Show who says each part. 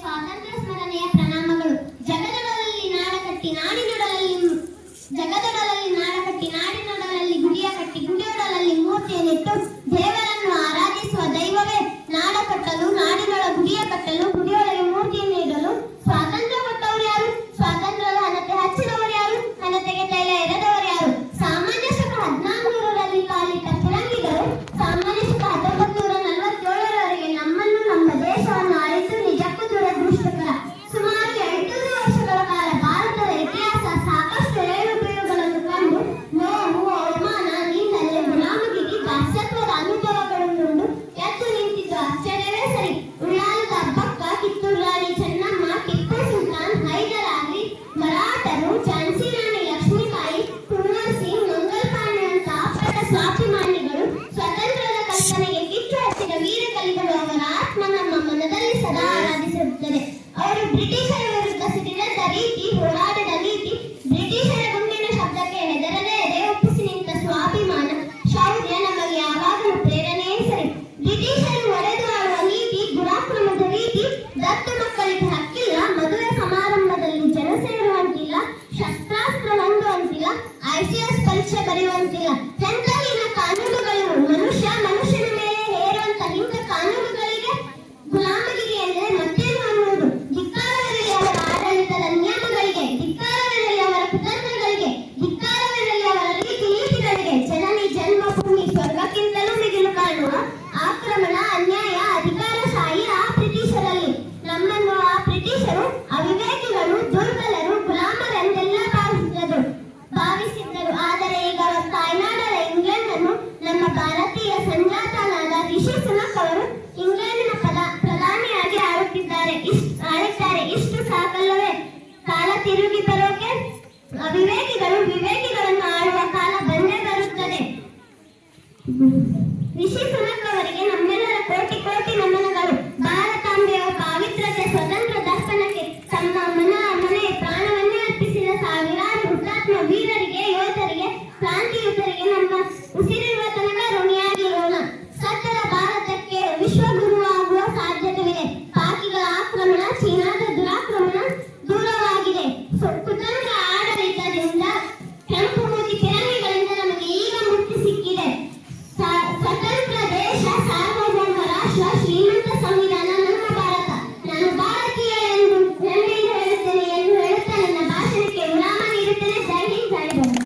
Speaker 1: స్వాతంత్ర స్మరణీయ ಸ್ವಾಭಿಮಾನಿಗಳು ಸ್ವತಂತ್ರದ ಕಲ್ಪನೆಗೆ ಕಿಚ್ಚು ಹಚ್ಚಿದ ವೀರ ಕಲಿಗಳು ಅವರ ಆತ್ಮ ನಮ್ಮ ಮನದಲ್ಲಿ ಸದಾ ಆರಾಧಿಸುತ್ತದೆ ಅವರು ಬ್ರಿಟಿಷರ ವಿರುದ್ಧ ಸಿಡಿದ ರೀತಿ ಹೋರಾಡಿದ ರೀತಿ ಬ್ರಿಟಿಷರ ಗುಂಡಿನ ಶಬ್ದಕ್ಕೆ ಹೆದರದೇ ಎದೆ ಒಪ್ಪಿಸಿ ನಿಂತ ಸ್ವಾಭಿಮಾನ, ಶೌರ್ಯ ನಮಗೆ ಯಾವಾಗಲೂ ಪ್ರೇರಣೆಯೇ ಸರಿ ಬ್ರಿಟಿಷರು ಒಡೆದು ಆಡುವ ನೀತಿ, ಗುಣಾಕ್ರಮದ ರೀತಿ ದತ್ತು ಮಕ್ಕಳಿಗೆ ಹಕ್ಕಿಲ್ಲ, ಮದುವೆ ಸಮಾರಂಭದಲ್ಲಿ ಜನ ಸೇರುವಂತಿಲ್ಲ ಶಸ್ತ್ರಾಸ್ತ್ರ ಹೊಂದುವಂತಿಲ್ಲ, ಐಸಿಎಸ್ ಪರೀಕ್ಷೆ ಬರೆಯುವಂತಿಲ್ಲ. ಭಾರತೀಯ ಸಂಜಾತನಾದ ರಿಷಿ ಸುನಕ್ ಅವರು ಇಂಗ್ಲೆಂಡಿನ ಪ್ರಧಾನಿಯಾಗಿ ಆಡುತ್ತಿದ್ದಾರೆ. ಆಡುತ್ತಾರೆ. ಇಷ್ಟು ಸಾಕಲ್ಲವೇ? ಕಾಲ ತಿರುಗಿ ಬರೋಕೆ ವಿವೇಕಿಗಳು ವಿವೇಕಿಗಳನ್ನು ಆಡುವ ಕಾಲ ಬಂದೇ ಬರುತ್ತದೆ. ರಿಷಿ ಸುನಕ್ ಅವರಿಗೆ ನಮ್ಮೆಲ್ಲರ ಕೋಟಿ ಕೋಟಿ ನಮನಗಳು. ಭಾರತಾಂಬೆಯ ಪಾವಿತ್ರತೆ ಸ್ವತಂತ್ರ ದರ್ಶನಕ್ಕೆ ತಮ್ಮ ಮನ, ಮನೆ, ಪ್ರಾಣವನ್ನೇ ಅರ್ಪಿಸಿದ ಸಾವಿರಾರು ಹುತಾತ್ಮ ವೀರರಿಗೆ, ಯೋಧರಿಗೆ, ಕ್ರಾಂತಿಯುತರಿಗೆ ನಮ್ಮ ಉಸಿರು ಚೀನಾದ ದುರಾಕ್ರಮಣ ದೂರವಾಗಿದೆ ಕುತಂತ್ರ ಆಡಳಿತದಿಂದ ಕೆಂಪು ಮೂತಿ ನಮಗೆ ಈಗ ಮುಕ್ತಿ ಸಿಕ್ಕಿದೆ. ಸ್ವತಂತ್ರ ದೇಶ ಸಾರ್ವಭೌಮ ರಾಷ್ಟ್ರ ಶ್ರೀಮಂತ ಸಂವಿಧಾನ